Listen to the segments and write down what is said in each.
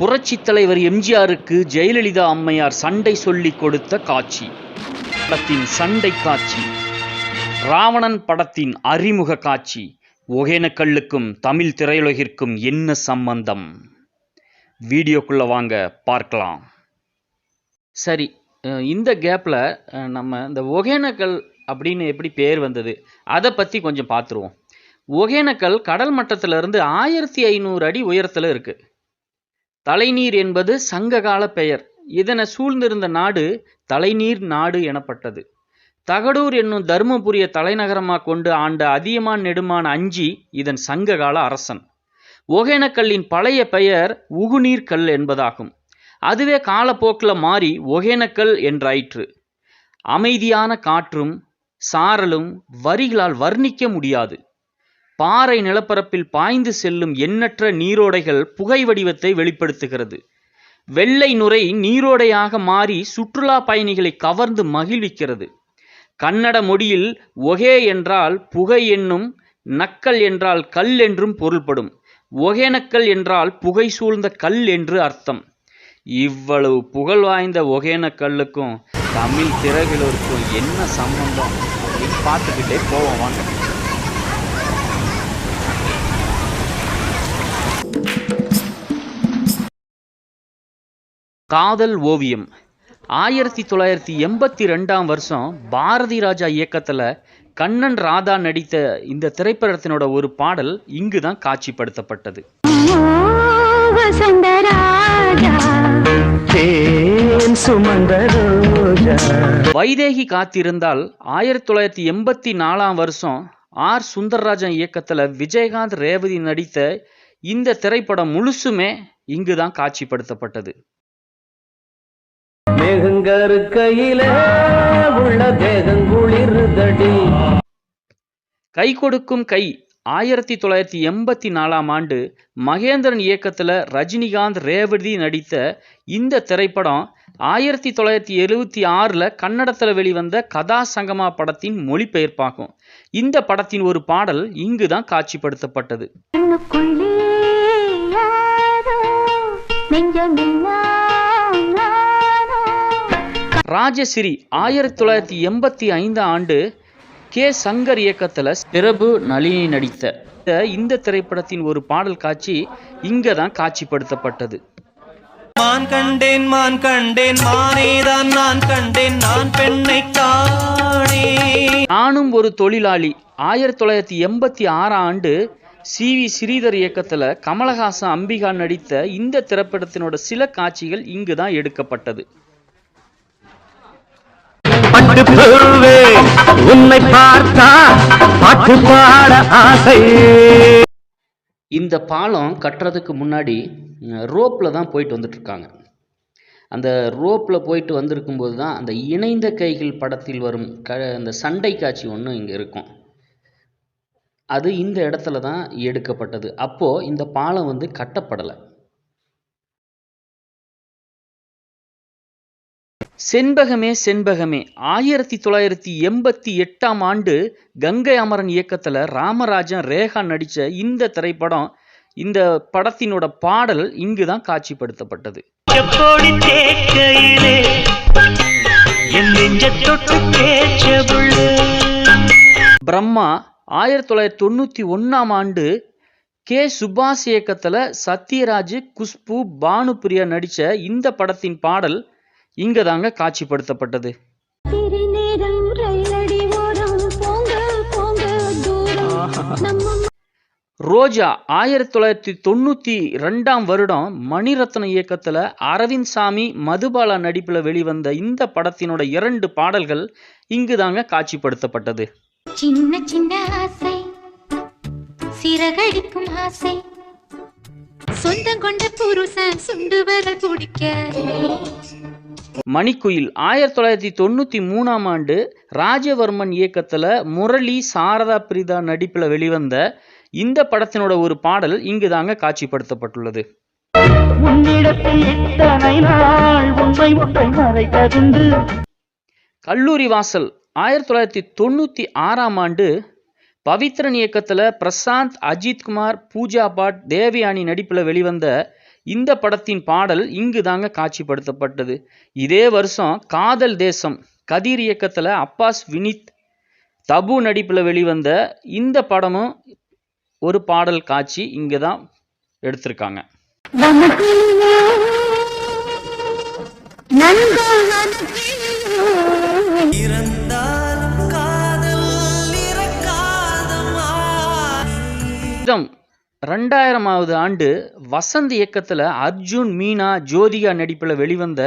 புரட்சித் தலைவர் எம்ஜிஆருக்கு ஜெயலலிதா அம்மையார் சண்டை சொல்லிக் கொடுத்த காட்சி. படத்தின் சண்டை காட்சி. ராவணன் படத்தின் அறிமுக காட்சி. ஒகேனக்கல்லுக்கும் தமிழ் திரையுலகிற்கும் என்ன சம்பந்தம்? வீடியோக்குள்ளே வாங்க பார்க்கலாம். சரி இந்த கேப்பில் நம்ம இந்த ஒகேனக்கல் அப்படின்னு எப்படி பேர் வந்தது அதை பற்றி கொஞ்சம் பார்த்துருவோம் ஒகேனக்கல் கடல் மட்டத்திலிருந்து ஆயிரத்தி ஐநூறு அடி உயரத்தில் இருக்குது தலைநீர் என்பது சங்ககால பெயர். இதனை சூழ்ந்திருந்த நாடு தலைநீர் நாடு எனப்பட்டது. தகடூர் என்னும் தருமபுரிய தலைநகரமாக கொண்டு ஆண்ட அதியமான் நெடுமான் அஞ்சி இதன் சங்ககால அரசன். ஒகேனக்கல்லின் பழைய பெயர் உகுநீர் கல் என்பதாகும். அதுவே காலப்போக்கில் மாறி ஒகேனக்கல் என்றாயிற்று. அமைதியான காற்றும் சாரலும் வரிகளால் வர்ணிக்க முடியாது. பாறை நிலப்பரப்பில் பாய்ந்து செல்லும் எண்ணற்ற நீரோடைகள் புகை வடிவத்தை வெளிப்படுத்துகிறது. வெள்ளை நுரை நீரோடையாக மாறி சுற்றுலா பயணிகளை கவர்ந்து மகிழ்விக்கிறது. கன்னட மொழியில் ஒகே என்றால் புகை என்னும் நக்கல் என்றால் கல் என்றும் பொருள்படும். ஒகேனக்கல் என்றால் புகை சூழ்ந்த கல் என்று அர்த்தம். இவ்வளவு புகழ் வாய்ந்த ஒகேனக்கல்லுக்கும் தமிழ் திரைகளுக்கும் என்ன சம்பந்தம்? அப்படின்னு பார்த்துக்கிட்டே போவோம் வாங்க. காதல் ஓவியம். ஆயிரத்தி தொள்ளாயிரத்தி எண்பத்தி ரெண்டாம் வருஷம் பாரதி ராஜா இயக்கத்தில் கண்ணன் ராதா நடித்த இந்த திரைப்படத்தினோட ஒரு பாடல் இங்கு தான் காட்சிப்படுத்தப்பட்டது வைதேகி காத்திருந்தால் ஆயிரத்தி தொள்ளாயிரத்தி எண்பத்தி நாலாம் வருஷம் ஆர். சுந்தரராஜன் இயக்கத்தில் விஜயகாந்த் ரேவதி நடித்த இந்த திரைப்படம் முழுசுமே இங்கு தான் காட்சிப்படுத்தப்பட்டது. மேகங்கருக்கையில உள்ள தேகங்குளிர்தடி கை கொடுக்கும் கை ஆயிரத்தி தொள்ளாயிரத்தி எண்பத்தி நாலாம் ஆண்டு மகேந்திரன் இயக்கத்தில் ரஜினிகாந்த் ரேவதி நடித்த இந்த திரைப்படம் ஆயிரத்தி தொள்ளாயிரத்தி எழுவத்தி ஆறில் கன்னடத்தில் வெளிவந்த கதா சங்கமா படத்தின் மொழிபெயர்ப்பாகும். இந்த படத்தின் ஒரு பாடல் இங்கு தான் காட்சிப்படுத்தப்பட்டது ராஜசிரி ஆயிரத்தி தொள்ளாயிரத்தி எண்பத்தி ஐந்தாம் ஆண்டு கே. சங்கர் இயக்கத்தில் பிரபு நளினி நடித்த இந்த திரைப்படத்தின் ஒரு பாடல் காட்சி இங்கே தான் காட்சிப்படுத்தப்பட்டது. மான் கண்டேன் மான் கண்டேன் மானேதான் நான் கண்டேன் நான் பெண்ணை நானும் ஒரு தொழிலாளி. ஆயிரத்தி தொள்ளாயிரத்தி எண்பத்தி ஆறாம் ஆண்டு சி. வி. ஸ்ரீதர் இயக்கத்தில் கமலஹாசன் அம்பிகா நடித்த இந்த திரைப்படத்தினோட சில காட்சிகள் இங்கு தான் எடுக்கப்பட்டது. பட்டு உன்னை பார்த்தா பாட்டு பாட ஆசை. இந்த பாலம் கட்டுறதுக்கு முன்னாடி ரோப்பில் தான் போயிட்டு வந்துட்டு இருக்காங்க அந்த ரோப்பில் போயிட்டு வந்திருக்கும்போது தான் அந்த இணைந்த கைகள் படத்தில் வரும் க அந்த சண்டை காட்சி ஒன்று இங்கே இருக்கும். அது இந்த இடத்துல தான் எடுக்கப்பட்டது. அப்போது இந்த பாலம் வந்து கட்டப்படலை. செண்பகமே செண்பகமே. ஆயிரத்தி தொள்ளாயிரத்தி எண்பத்தி எட்டாம் ஆண்டு கங்கை அமரன் இயக்கத்தில் ராமராஜன் ரேகா நடித்த இந்த திரைப்படம் இந்த படத்தினோட பாடல் இங்கு தான் காட்சிப்படுத்தப்பட்டது பிரம்மா ஆயிரத்தி தொள்ளாயிரத்தி தொண்ணூற்றி ஒன்றாம் ஆண்டு கே. சுபாஷ் இயக்கத்தில் சத்யராஜ் குஷ்பு பானுபிரியா நடித்த இந்த படத்தின் பாடல் இங்கே தாங்க காட்சிப்படுத்தப்பட்டது ரோஜா ஆயிரத்தி தொள்ளாயிரத்தி தொண்ணூற்றி ரெண்டாம் வருடம் மணிரத்னம் இயக்கத்தில் அரவிந்த் சாமி மதுபாலா நடிப்பில் வெளிவந்த இந்த படத்தினோட இரண்டு பாடல்கள் இங்கு தாங்க காட்சிப்படுத்தப்பட்டது. சின்ன சின்ன ஆசை. சிறகடிக்கும் ஆசை. சொந்தம் கொண்ட புருஷன் சுண்டு வர குடிக்க மணிக்குயில் ஆயிரத்தி தொள்ளாயிரத்தி தொண்ணூற்றி மூணாம் ஆண்டு ராஜவர்மன் இயக்கத்தில் முரளி சாரதா பிரிதா நடிப்பில் வெளிவந்த இந்த படத்தினோட ஒரு பாடல் இங்கு தாங்க காட்சிப்படுத்தப்பட்டுள்ளது கல்லூரி வாசல் ஆயிரத்தி தொள்ளாயிரத்தி தொண்ணூற்றி ஆறாம் ஆண்டு பவித்ரன் இயக்கத்தில் பிரசாந்த் அஜித்குமார் பூஜா பாட் தேவயானி நடிப்பில் வெளிவந்த இந்த படத்தின் பாடல் இங்கு தாங்க காட்சிப்படுத்தப்பட்டது. இதே வருஷம் காதல் தேசம் கதிர் இயக்கத்தில் அப்பாஸ் வினித் தபு நடிப்பில் வெளிவந்த இந்த படமும் ஒரு பாடல் காட்சி இங்கே தான் எடுத்திருக்காங்க இதம் ரெண்டாயிரமாவது ஆண்டு வசந்த் இயக்கத்தில் அர்ஜுன் மீனா ஜோதிகா நடிப்பில் வெளிவந்த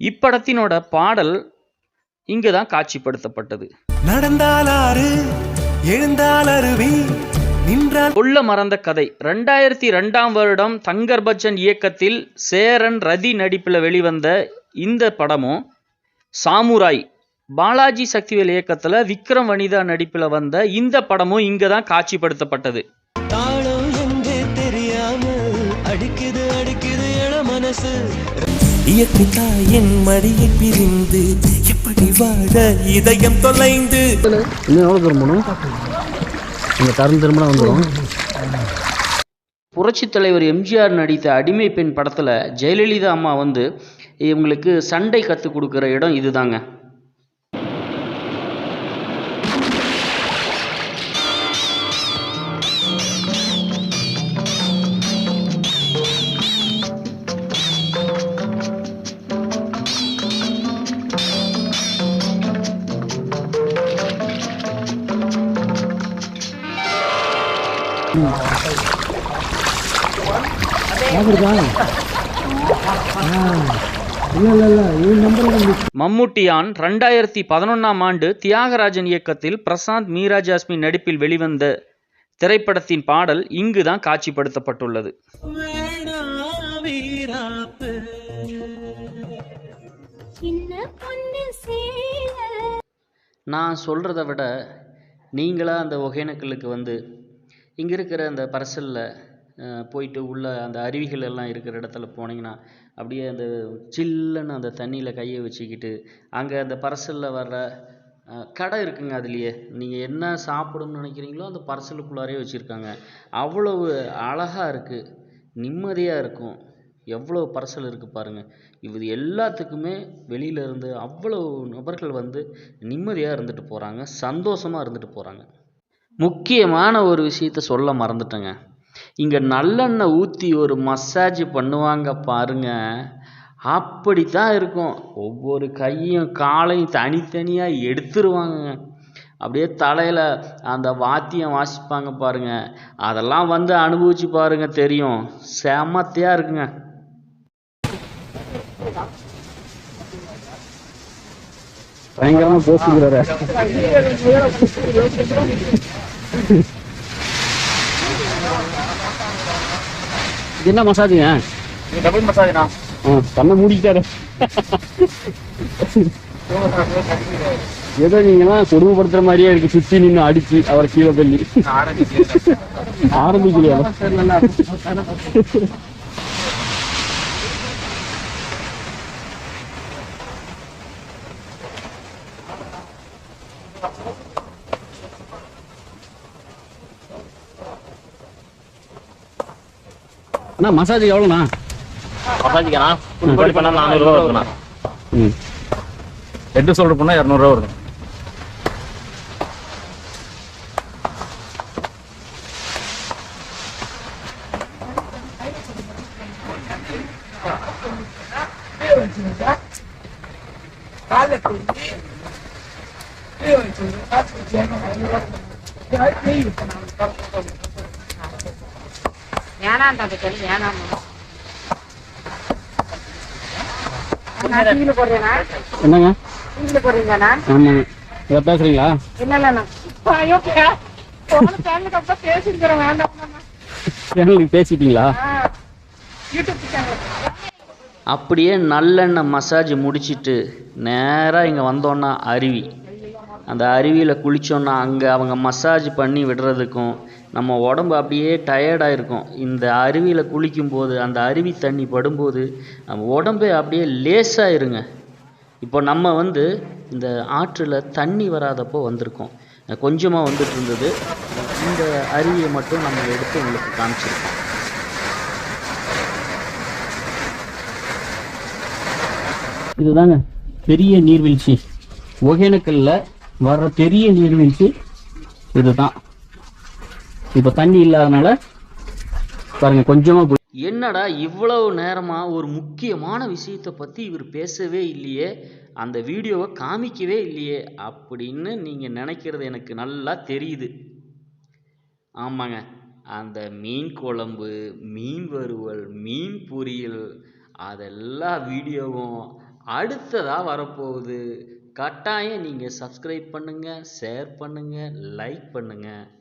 இப்படத்தினோட பாடல் இங்கே தான் காட்சிப்படுத்தப்பட்டது. நடந்தால் ஆறு எழுந்தால் அருவி நின்றால் கொல்ல மறந்த கதை. ரெண்டாயிரத்தி ரெண்டாம் வருடம் தங்கர் பச்சன் இயக்கத்தில் சேரன் ரதி நடிப்பில் வெளிவந்த இந்த படமும் சாமுராய் பாலாஜி சக்திவேல் இயக்கத்தில் விக்ரம் வனிதா நடிப்பில் வந்த இந்த படமும் இங்கே தான் காட்சிப்படுத்தப்பட்டது. அடிக்குது அடிக்குது என மனசு. இயற்கை தாயின் மடியை பிரிந்து எப்படி வாழ இதயம் தொலைந்து. இன்னும் எவ்வளோ தூரம் போகணும்? இந்த தரம் திரும்பினா வந்துடும் புரட்சித் தலைவர் எம்ஜிஆர் நடித்த அடிமை பெண் படத்தில் ஜெயலலிதா அம்மா வந்து இவங்களுக்கு சண்டை கற்றுக் கொடுக்குற இடம் இதுதாங்க. மம்முட்டியான் ரெண்டாயிரத்தி பதினொன்றாம் ஆண்டு தியாகராஜன் இயக்கத்தில் பிரசாந்த் மீரா ஜாஸ்மின் நடிப்பில் வெளிவந்த திரைப்படத்தின் பாடல் இங்கு தான் காட்சிப்படுத்தப்பட்டுள்ளது நான் சொல்கிறத விட நீங்களாக அந்த ஒகேனக்கலுக்கு வந்து இங்கே இருக்கிற அந்த பரசலில் போயிட்டு உள்ள அந்த அருவிகள் எல்லாம் இருக்கிற இடத்துல போனீங்கன்னா அப்படியே அந்த சில்லுன்னு அந்த தண்ணியில் கையை வச்சுக்கிட்டு அங்கே அந்த பரசலில் வர்ற கடை இருக்குங்க அதுலேயே. நீங்கள் என்ன சாப்பிடணும்னு நினைக்கிறீங்களோ அந்த பரசலுக்குள்ளாரே வச்சுருக்காங்க. அவ்வளவு அழகாக இருக்குது நிம்மதியாக இருக்கும். எவ்வளோ பரசல் இருக்குது பாருங்கள் இது எல்லாத்துக்குமே வெளியிலேருந்து அவ்வளோ நபர்கள் வந்து நிம்மதியாக இருந்துட்டு போகிறாங்க சந்தோஷமாக இருந்துட்டு போகிறாங்க முக்கியமான ஒரு விஷயத்த சொல்ல மறந்துட்டேங்க. இங்கே நல்லெண்ணெய் ஊற்றி ஒரு மசாஜ் பண்ணுவாங்க பாருங்க. அப்படி தான் இருக்கும். ஒவ்வொரு கையும் காலையும் தனித்தனியாக எடுத்துருவாங்கங்க. அப்படியே தலையில் அந்த வாத்தியம் வாசிப்பாங்க பாருங்க. அதெல்லாம் வந்து அனுபவிச்சு பாருங்க தெரியும். செமத்தையாக இருக்குங்க. பயங்கரமாக பேசுகிறாரு இது என்ன மசாஜுங்க டபுள் ஆ கண்ணை மூடிக்கிட்டாரு ஏதோ நீங்களாம் கொடுமைப்படுத்துற மாதிரியே இருக்கு. சுத்தி நின்று அடிச்சு அவரை கீழே தள்ளி. ஆரம்பிக்கலையா? அண்ணா மசாஜ் எவ்வளோண்ணா? மசாஜுக்குண்ணா ஃபுல் பாடி பண்ணா நானூறுரூவா வருதுண்ணா. ம். ஹெட்டு ஷோல்டர் பண்ணால் இரநூறுவா வருது. வேணாம் தம்பி வேணாம் என்னங்க? டிவியில் போடுறீங்கண்ணா ஆமாங்க. இதை பேசுறீங்களா? இல்லை இல்லைண்ணா ஐயோ போன சேனலுக்கு அப்புறம் பேசிருக்கிறேன் வேண்டாம் சேனலுக்கு பேசிட்டீங்களா? அப்படியே நல்லெண்ணெய் மசாஜ் முடிச்சிட்டு நேராக இங்கே வந்தோன்னா அருவி. அந்த அருவியில் குளித்தோன்னா அங்கே அவங்க மசாஜ் பண்ணி விடுறதுக்கும் நம்ம உடம்பு அப்படியே டயர்டாக இருக்கும் இந்த அருவியில் குளிக்கும்போது அந்த அருவி தண்ணி படும்போது நம்ம உடம்பே அப்படியே லேசாயிருங்க. இப்போ நம்ம வந்து இந்த ஆற்றில் தண்ணி வராதப்போ வந்திருக்கோம். கொஞ்சமாக வந்துட்டு இருந்தது இந்த அருவியை மட்டும் நம்ம எடுத்து உங்களுக்கு காமிச்சிருக்கோம். இதுதாங்க பெரிய நீர்வீழ்ச்சி. ஒகேனக்கல்ல வர்ற பெரிய நீர்வீழ்ச்சி இதுதான். இப்போ தண்ணி இல்லாதனால பாருங்க கொஞ்சமா என்னடா இவ்வளவு நேரமா ஒரு முக்கியமான விஷயத்தை பத்தி இவர் பேசவே இல்லையே அந்த வீடியோவை காமிக்கவே இல்லையே அப்படின்னு நீங்க நினைக்கிறது எனக்கு நல்லா தெரியுது. ஆமாங்க அந்த மீன் குழம்பு மீன் வறுவல் மீன் பொரியல் அதெல்லா வீடியோவும் அடுத்ததாக வரப்போகுது. கட்டாயம் நீங்கள் சப்ஸ்கிரைப் பண்ணுங்கள் ஷேர் பண்ணுங்கள் லைக் பண்ணுங்கள்